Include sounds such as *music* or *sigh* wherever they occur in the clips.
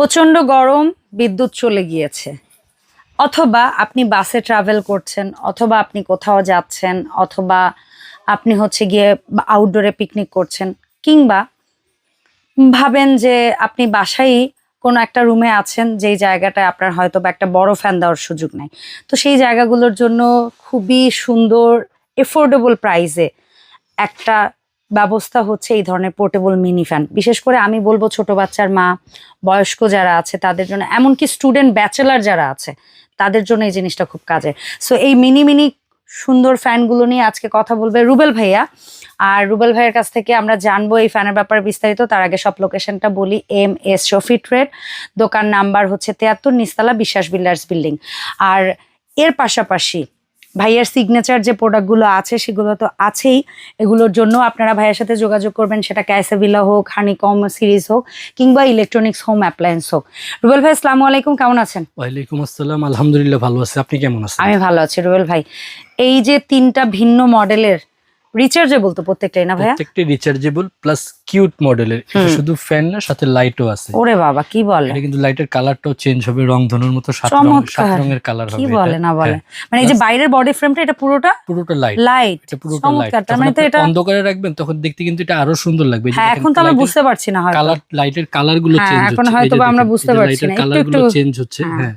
প্রচণ্ড গরম, বিদ্যুৎ চলে গিয়েছে। অথবা আপনি বাসে ট্রাভেল করছেন, অথবা আপনি কোথাও যাচ্ছেন, অথবা আপনি হচ্ছে গিয়ে আউটডোরে পিকনিক করছেন, কিংবা ভাবেন যে আপনি বাসায় কোনো একটা রুমে আছেন, যেই জায়গাটায় আপনার হয়তো বা একটা বড় ফ্যান দেওয়ার সুযোগ নেই। তো সেই জায়গাগুলোর জন্য খুবই সুন্দর এফোর্ডেবল প্রাইসে একটা ব্যবস্থা হচ্ছে এই ধরনের পোর্টেবল মিনি ফ্যান বিশেষ করে আমি বলব ছোট বাচ্চার মা, বয়স্ক যারা আছে, তাদের জন্য, এমনকি স্টুডেন্ট ব্যাচেলার যারা আছে, তাদের জন্য এই জিনিসটা খুব কাজে সো এই মিনি মিনি সুন্দর ফ্যানগুলো নিয়ে আজকে কথা বলবে রুবেল ভাইয়া। আর রুবেল ভাইয়ের কাছ থেকে আমরা জানব এই ফ্যানের ব্যাপারে বিস্তারিত। তার আগে সব লোকেশনটা বলি এম এস শফি ট্রেড দোকান নাম্বার হচ্ছে তেয়াত্তর নিস্তালা বিশ্বাস বিল্ডার্স বিল্ডিং। আর এর পাশাপাশি ভাইয়ের সিগনেচার যে প্রোডাক্টগুলো আছে সেগুলো তো আছেই। এগুলোর জন্য আপনারা ভাইয়ের সাথে যোগাযোগ করবেন। সেটা ক্যাসেভিলা হোক হানিকম সিরিজ হোক কিংবা ইলেকট্রনিক্স হোম অ্যাপ্লায়েন্স হোক। রুবেল ভাই আসসালামু আলাইকুম। কেমন আছেন? ওয়ালাইকুম আসসালাম। আলহামদুলিল্লাহ ভালো আছি। আপনি কেমন আছেন? আমি ভালো আছি রুবেল ভাই। এই যে তিনটা ভিন্ন মডেলের রিচার্জেবল তো প্রত্যেকটাই না ভাইয়া? প্রত্যেকটি রিচার্জেবল প্লাস কিউট মডেলের এটা শুধু ফ্যান না সাথে লাইটও আছে। ওরে বাবা কি বলে? এটা কিন্তু লাইটের কালারটাও চেঞ্জ হবে রং ধনুর মতো সাত রং সাত রঙের কালার কি বলে না বলে? হ্যাঁ, মানে এই যে বাইরের বডি ফ্রেমটা এটা পুরোটা পুরোটা লাইট লাইট এটা পুরোটা লাইট তার মানে তো এটা অন্ধকারে রাখবেন তখন দেখতে কিন্তু এটা আরও সুন্দর লাগবে। হ্যাঁ এখন তো আমরা বুঝতে পারছি না হয়তো। কালার লাইটের কালারগুলো হ্যাঁ, চেঞ্জ এখন হচ্ছে। হয়তো বা আমরা বুঝতে পারছি না। একটু একটু- চেঞ্জ হচ্ছে হ্যাঁ।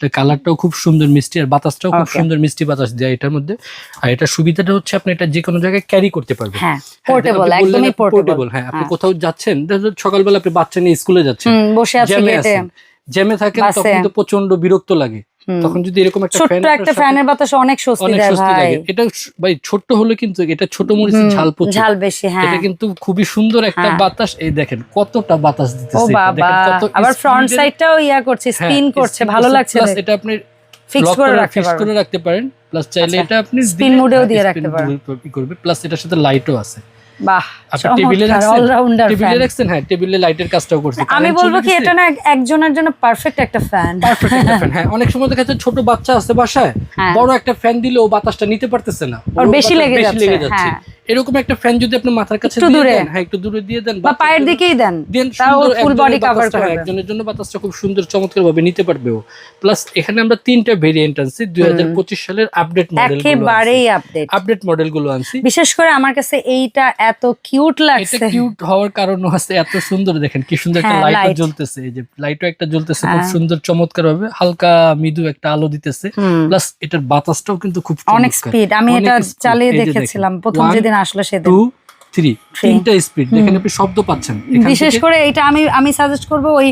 হ্যাঁ কালারটাও খুব সুন্দর মিষ্টি আর বাতাসটাও খুব সুন্দর মিষ্টি বাতাস দেয় এটার মধ্যে। আর এটা সুবিধাটা হচ্ছে আপনি এটা যে কোনো জায়গায় ক্যারি করতে পারবেন। হ্যাঁ হ্যাঁ, পোর্টেবল আপনি একদমই পোর্টেবল হ্যাঁ আপনি কোথাও যাচ্ছেন সকালবেলা আপনি বাচ্চা নিয়ে স্কুলে যাচ্ছেন বসে জ্যামে আছেন জ্যামে থাকেন। তখন তো প্রচণ্ড বিরক্ত লাগে। তখন যদি এরকম একটা ছোট্ট একটা ফ্যানের বাতাস অনেক স্বস্তি দেয় ভাই। এটা ভাই হলে কিন্তু এটা ছোট মরিচের ঝাল প্রচুর। ঝাল বেশি হ্যাঁ। এটা কিন্তু খুবই সুন্দর একটা হ্যাঁ। বাতাস। এই দেখেন কতটা বাতাস দিতেছে দেখেন কত আবার ফ্রন্ট সাইডটাও ইয়া করছে হ্যাঁ, স্পিন করছে ভালো লাগছে এটা আপনি ফিক্স করে রাখতে ফিক্স করে রাখতে পারেন। প্লাস চাইলে আচ্ছা, এটা আপনি mode এও হ্যাঁ, দিয়ে রাখতে পারেন। করবে। প্লাস এটার সাথে লাইটও আছে। বাহ টেবিলে অলরাউন্ডার টেবিলে রাখছেন? হ্যাঁ টেবিলে লাইটের কাজটাও করছে। আমি বলব কি এটা না একজনের জন্য পারফেক্ট একটা ফ্যান পারফেক্ট একটা ফ্যান *laughs* হ্যাঁ অনেক সময় দেখা যাচ্ছে ছোট বাচ্চা আছে বাসায় হ্যাঁ। বড় একটা ফ্যান দিলে ও বাতাসটা নিতে পারতেছে না। ওর বেশি লেগে যাচ্ছে, হ্যাঁ। এরকম একটা ফ্যান যদি আপনি মাথার কাছে দিয়ে দেন হ্যাঁ একটু দূরে দিয়ে দেন বা পায়ের দিকেই দেন দেন ফুল বডি কভার হ্যাঁ, করবে একজনের জন্য বাতাসটা খুব সুন্দর চমৎকার ভাবে নিতে পারবে ও। প্লাস এখানে আমরা তিনটা ভেরিয়েন্ট আনছি দুই হাজার পঁচিশ সালের আপডেট মডেল একেবারেই আপডেট আপডেট মডেলগুলো আনছি। বিশেষ করে আমার কাছে এইটা এত কিউট লাগছে। এটা কিউট হওয়ার কারণও আছে এত সুন্দর দেখেন কি সুন্দর একটা লাইট জ্বলতেছে এই যে লাইটও একটা জ্বলতেছে খুব হ্যাঁ। সুন্দর চমৎকার ভাবে হালকা মৃদু একটা আলো দিতেছে। প্লাস এটার বাতাসটাও কিন্তু খুব অনেক। স্পিড আমি এটা চালিয়ে। দেখেছিলাম প্রথম যেদিন আসলো সেদিন। টু থ্রি তিনটা স্পিড দেখেন আপনি শব্দ পাচ্ছেন। বিশেষ করে এটা আমি আমি সাজেস্ট করব ওই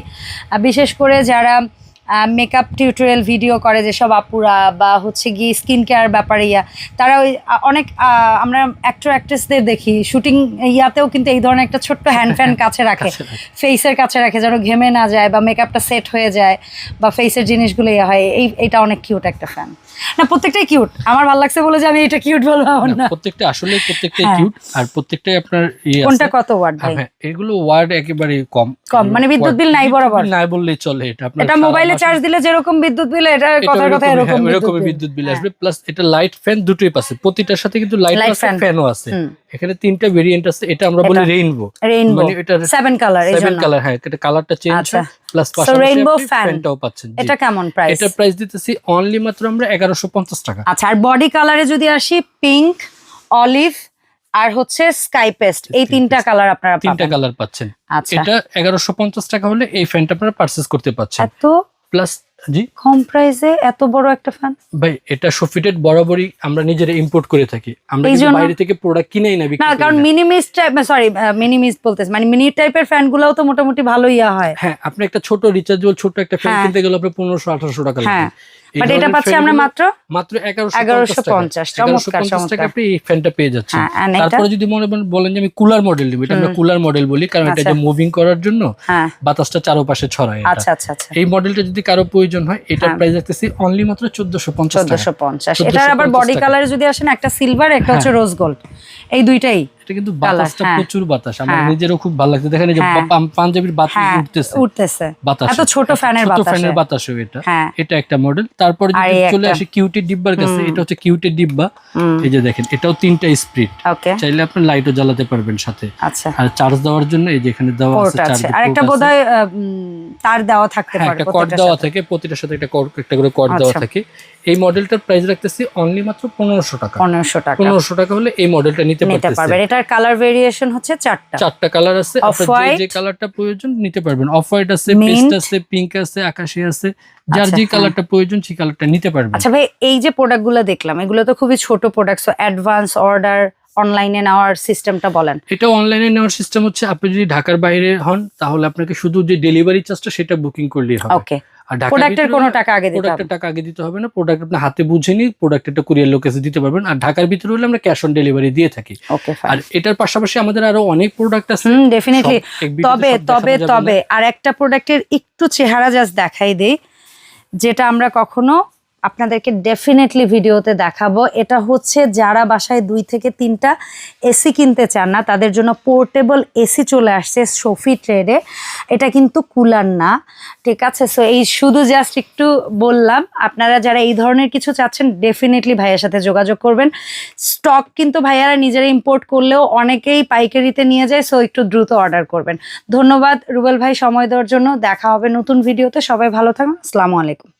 বিশেষ করে যারা মেকআপ টিউটোরিয়াল ভিডিও করে যেসব আপুরা বা হচ্ছে গিয়ে স্কিন কেয়ার ব্যাপারে ইয়া তারা ওই অনেক আমরা অ্যাক্টর অ্যাক্ট্রেসদের দেখি শুটিং ইয়াতেও কিন্তু এই ধরনের একটা ছোট্ট হ্যান্ড ফ্যান *laughs* কাছে রাখে। কাছে রাখে। ফেসের কাছে রাখে যেন ঘেমে না যায় বা মেকআপটা সেট হয়ে যায় বা ফেসের জিনিসগুলো ইয়ে হয় এই এটা অনেক কিউট একটা ফ্যান না প্রত্যেকটাই কিউট আমার ভালো লাগছে বলে যে আমি এটা কিউট বলব না, প্রত্যেকটা আসলে প্রত্যেকটাই হ্যাঁ। কিউট আর প্রত্যেকটাই আপনার ইয়ে কোনটা কত ওয়াট ভাই হ্যাঁ এগুলো ওয়ার্ড একেবারে কম কম, মানে বিদ্যুৎ বিল নাই বরাবর? নাই বললেই চলে এটা আপনার এটা মোবাইলে চার্জ দিলে যেরকম বিদ্যুৎ বিল এটা এটা কথার কথা এরকম হ্যাঁ, বিদ্যুৎ bill। বিদ্যুৎ বিল হ্যাঁ। আসবে প্লাস এটা লাইট ফ্যান দুটোই পাচ্ছে প্রতিটার সাথে কিন্তু লাইট আছে। ফ্যানও আছে এখানে তিনটা ভেরিয়েন্ট আছে এটা আমরা বলি রেইনবো রেইনবো মানে এটার সেভেন কালার এই সেভেন কালার হ্যাঁ এটা কালারটা চেঞ্জ। প্লাস পাশাপাশি rainbow ফ্যানটাও পাচ্ছেন এটা কেমন প্রাইস এটা প্রাইস দিতেছি অনলি মাত্র আমরা এগারোশো পঞ্চাশ টাকা। আচ্ছা আর বডি কালারে যদি আসি পিঙ্ক অলিভ আর হচ্ছে স্কাই পেস্ট এই তিনটা কালার আপনারা তিনটা কালার পাচ্ছেন। আচ্ছা। এটা এগারোশো পঞ্চাশ টাকা হলে এই ফ্যানটা আপনারা পারচেস করতে পারছেন এত প্লাস জি? কম প্রাইসে এত বড় একটা ফ্যান ভাই এটা সফিটেড বরাবরই আমরা নিজেরা ইম্পোর্ট করে থাকি। আমরা কিন্তু বাইরে থেকে প্রোডাক্ট কিনেই না বিক্রি না কারণ। মিনিমিস টাইপ সরি মিনিমিস বলতেছে মানে মিনি টাইপের ফ্যান গুলাও তো মোটামুটি ভালো ইয়া হয়। হ্যাঁ আপনি একটা ছোট রিচার্জেবল ছোট একটা ফ্যান। কিনতে গেলে আপনার পনেরোশো আঠারোশো টাকা হ্যাঁ। এই বাট এটা পাচ্ছি আমরা মাত্র মাত্র 1150 চমৎকার। আপনি এই ফ্যানটা পেয়ে যাচ্ছেন হ্যাঁ এটা তারপরে যদি মনে বলেন যে আমি কুলার মডেল নিব এটা আমরা কুলার মডেল বলি কারণ এটা আচ্ছা। যে মুভিং করার জন্য হ্যাঁ বাতাসটা চারপাশে ছড়ায় এটা। আচ্ছা আচ্ছা আচ্ছা এই মডেলটা যদি কারও প্রয়োজন হয় হ্যাঁ। প্রাইস রাখতেছি অনলি মাত্র চোদ্দশো পঞ্চাশ টাকা চোদ্দশো পঞ্চাশ 1450 এটার আবার বডি। কালারে যদি আসেন একটা সিলভার একটা হচ্ছে রোজ গোল্ড এই দুইটাই এটা কিন্তু বাতাসটা হ্যাঁ। প্রচুর বাতাস। আমার হ্যাঁ। নিজেরও খুব ভালো লাগছে। দেখেন এই যে হ্যাঁ। পাঞ্জাবির বাতাস উঠতেছে। উঠতেছে। বাতাস এত ছোট ফ্যানের ছোট বাতাসে। ফ্যানের বাতাসও এটা। এটা একটা মডেল তারপরে যদি চলে আসে কিউটি ডিব্বার কাছে এটা হচ্ছে কিউটি ডিব্বা। এই যে দেখেন এটাও তিনটা স্প্রিট চাইলে আপনি লাইটও জ্বালাতে পারবেন সাথে। আচ্ছা। আর চার্জ দেওয়ার জন্য এই যে এখানে দেওয়া আছে চার্জ আর একটা বোধহয় তার দেওয়া থাকতে পারে একটা কর্ড দেওয়া থাকে প্রতিটার সাথে একটা কর্ড একটা করে কর্ড দেওয়া আচ্ছা। থাকে। এই মডেলটার প্রাইস রাখতেছি অনলি মাত্র পনেরোশো টাকা। পনেরোশো টাকা। পনেরোশো টাকা হলে এই মডেলটা নিতে নিতে নিতে পারবেন। এটার কালার ভেরিয়েশন হচ্ছে চারটা। চারটা কালার আছে। আপনি আপনার যে- যে কালারটা প্রয়োজন নিতে পারবেন। অফ হোয়াইট আছে পেস্ট আছে পিঙ্ক আছে আকাশি আছে। যার আচ্ছা, যে হ্যাঁ। কালারটা প্রয়োজন সেই কালারটা নিতে পারবেন। আচ্ছা ভাই এই যে প্রোডাক্টগুলো দেখলাম এগুলো তো খুবই ছোট প্রোডাক্ট সো অ্যাডভান্স অর্ডার অনলাইনে নেওয়ার সিস্টেমটা বলেন। এটা অনলাইনে নেওয়ার সিস্টেম হচ্ছে আপনি যদি ঢাকার বাইরে হন তাহলে আপনাকে শুধু যে ডেলিভারি চার্জটা সেটা বুকিং করলেই হবে। ওকে প্রোডাক্টের কোনো টাকা আগে দিতে হবে। টাকা আগে দিতে হবে না প্রোডাক্ট আপনি হাতে বুঝে নিয়ে প্রোডাক্ট একটা কুরিয়ার দিতে পারবেন। আর ঢাকার ভিতরে হলে আমরা ক্যাশ অন ডেলিভারি দিয়ে থাকি। আর এটার পাশাপাশি আমাদের আরও অনেক প্রোডাক্ট আছে। হুম ডেফিনেটলি তবে তবে তবে আর একটা প্রোডাক্টের একটু চেহারা জাস্ট দেখাই দেই যেটা আমরা কখনো আপনাদেরকে ডেফিনেটলি ভিডিওতে দেখাবো। এটা হচ্ছে যারা বাসায় দুই থেকে তিনটা এসি কিনতে চান না, তাদের জন্য পোর্টেবল এসি চলে আসছে সোফি ট্রেডে এটা কিন্তু কুলার না, ঠিক আছে? সো এই শুধু জাস্ট একটু বললাম, আপনারা যারা এই ধরনের কিছু চাচ্ছেন ডেফিনেটলি ভাইয়ের সাথে যোগাযোগ করবেন। স্টক কিন্তু ভাইয়ারা নিজেরা ইম্পোর্ট করলেও অনেকেই পাইকারিতে নিয়ে যায় সো একটু দ্রুত অর্ডার করবেন। ধন্যবাদ, রুবেল ভাই, সময় দেওয়ার জন্য। দেখা হবে নতুন ভিডিওতে সবাই ভালো থাকুন। আসসালামু আলাইকুম।